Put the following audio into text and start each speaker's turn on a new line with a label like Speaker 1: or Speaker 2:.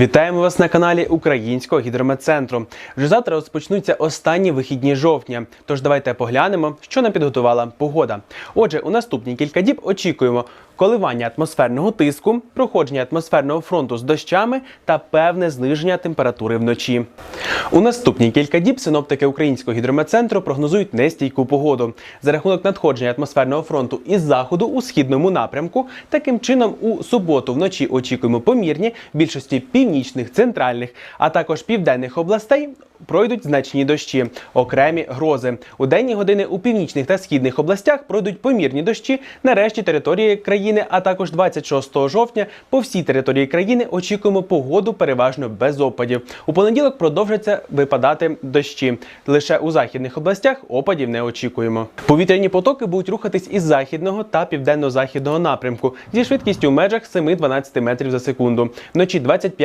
Speaker 1: Вітаємо вас на каналі Українського гідрометцентру. Вже завтра розпочнуться останні вихідні жовтня. Тож давайте поглянемо, що нам підготувала погода. Отже, у наступні кілька діб очікуємо коливання атмосферного тиску, проходження атмосферного фронту з дощами та певне зниження температури вночі. У наступні кілька діб синоптики Українського гідрометцентру прогнозують нестійку погоду за рахунок надходження атмосферного фронту із заходу у східному напрямку. Таким чином, у суботу вночі очікуємо помірні більшості північних, центральних, а також південних областей. Пройдуть значні дощі, окремі грози. У денні години у північних та східних областях пройдуть помірні дощі на решті території країни, а також 26 жовтня по всій території країни очікуємо погоду переважно без опадів. У понеділок продовжаться випадати дощі. Лише у західних областях опадів не очікуємо. Повітряні потоки будуть рухатись із західного та південно-західного напрямку зі швидкістю в межах 7-12 метрів за секунду. Вночі 25